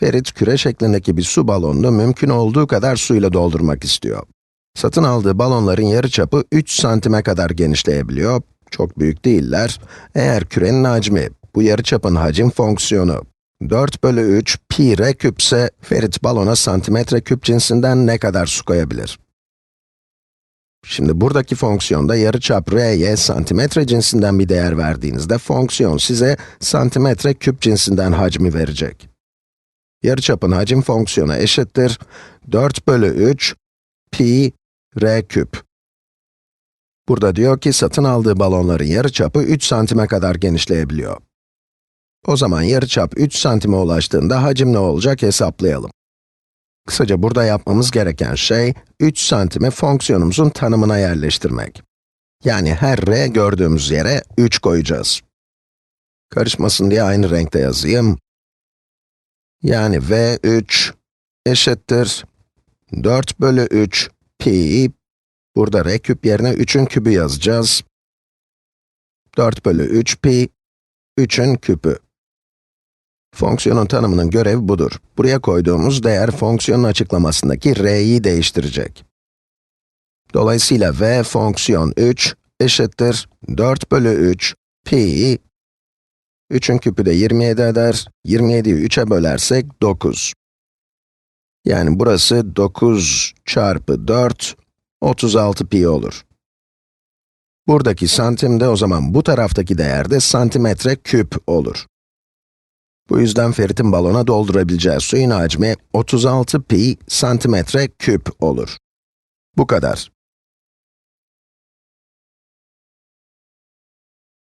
Ferit, küre şeklindeki bir su balonunu mümkün olduğu kadar suyla doldurmak istiyor. Satın aldığı balonların yarıçapı 3 santime kadar genişleyebiliyor. Çok büyük değiller. Eğer kürenin hacmi, bu yarıçapın hacim fonksiyonu 4 bölü 3 pi r küpse, Ferit balona santimetre küp cinsinden ne kadar su koyabilir? Şimdi buradaki fonksiyonda yarıçap r'ye santimetre cinsinden bir değer verdiğinizde fonksiyon size santimetre küp cinsinden hacmi verecek. Yarıçapın hacim fonksiyonu eşittir 4 bölü 3 pi r küp. Burada diyor ki satın aldığı balonların yarıçapı 3 santime kadar genişleyebiliyor. O zaman yarıçap 3 santime ulaştığında hacim ne olacak hesaplayalım. Kısaca burada yapmamız gereken şey, 3 santimi fonksiyonumuzun tanımına yerleştirmek. Yani her r gördüğümüz yere 3 koyacağız. Karışmasın diye aynı renkte yazayım. Yani v3 eşittir 4 bölü 3 pi, burada r küp yerine 3'ün kübü yazacağız. 4 bölü 3 pi, 3'ün küpü. Fonksiyonun tanımının görevi budur. Buraya koyduğumuz değer fonksiyonun açıklamasındaki r'yi değiştirecek. Dolayısıyla v fonksiyon 3 eşittir 4 bölü 3 pi 3'ün küpü de 27 eder. 27'yi 3'e bölersek 9. Yani burası 9 çarpı 4, 36 pi olur. Buradaki santim de o zaman bu taraftaki değer de santimetre küp olur. Bu yüzden Ferit'in balona doldurabileceği suyun hacmi 36 pi santimetre küp olur. Bu kadar.